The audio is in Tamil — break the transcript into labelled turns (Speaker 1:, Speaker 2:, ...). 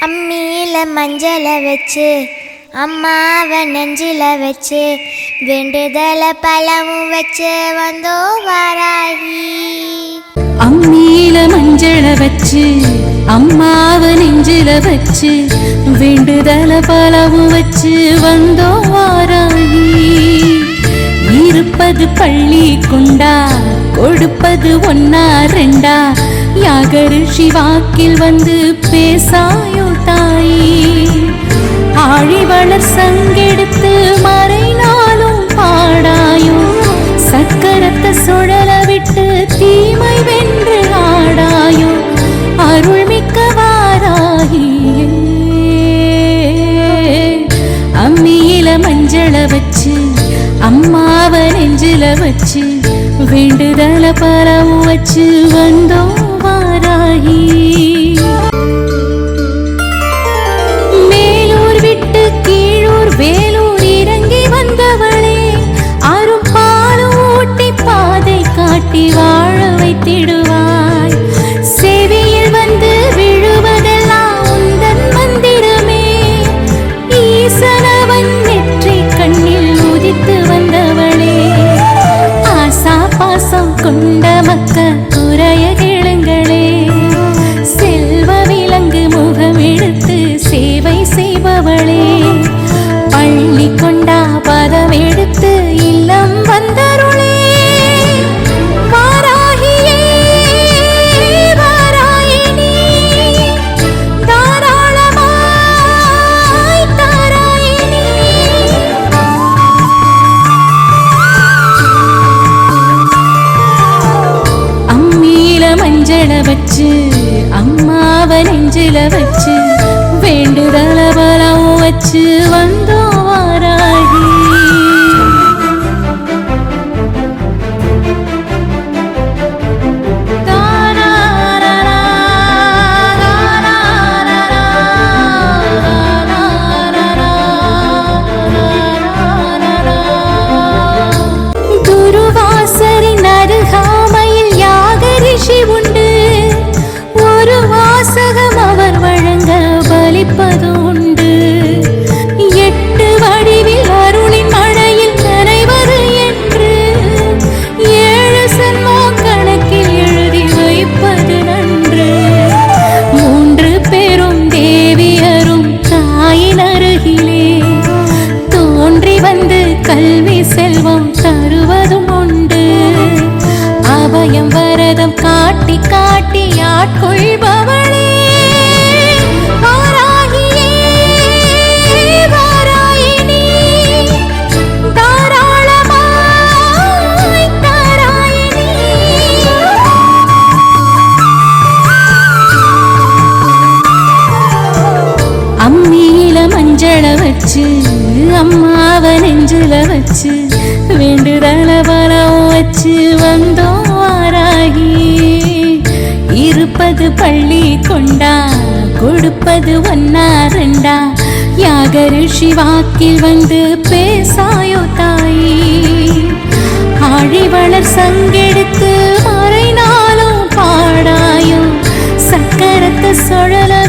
Speaker 1: அம்மியில மஞ்சளை வச்சு அம்மாவை நெஞ்சில வச்சு வேண்டுதல பழமும் வச்சு வந்தோ வாராகி.
Speaker 2: அம்மியில மஞ்சள வச்சு அம்மாவை நெஞ்சில வச்சு வேண்டுதல பழமும் வச்சு வந்தோ வாராகி. இருப்பது பள்ளி குண்டா கொடுப்பது ஒன்னா ரெண்டா யாகரு சிவாக்கில் வந்து பேசாயோ தாயி. ஆழிவளர் சங்கெடுத்து மறைனாலும் பாடாயோ. சக்கரத்தை சுழல விட்டு தீமை வென்று ஆடாயோ. அருள்மிக்க வாராகியே அம்மியில மஞ்சள வச்சு அம்மாவ நெஞ்சில வச்சு வேண்டுதல பரவு வச்சு வந்தோம். பாசம் கொண்ட மக்க குறைய கிழங்களே செல்வ விலங்கு முகம் எடுத்து சேவை செய்பவளே. பள்ளி கொண்டா பதம் எடுத்து இல்லம் வந்த அம்மாவ நெஞ்சில வச்சு வேண்டுதல காட்டி காட்டி ஆட்கொள்பவளே அம்மியில மஞ்சள வச்சு அம்மாவ நெஞ்சில வச்சு வேண்டுதல பலம் வச்சு கொடுப்பது பள்ளி கொண்டா? கொடுப்பது ஒன்னா ரெண்டா? ரிஷி வாக்கில் வந்து பேசாயோ தாயி? ஆழிவளர் சங்கெடுத்து மறைனாலும் பாடாயோ? சக்கரத்தை சுழல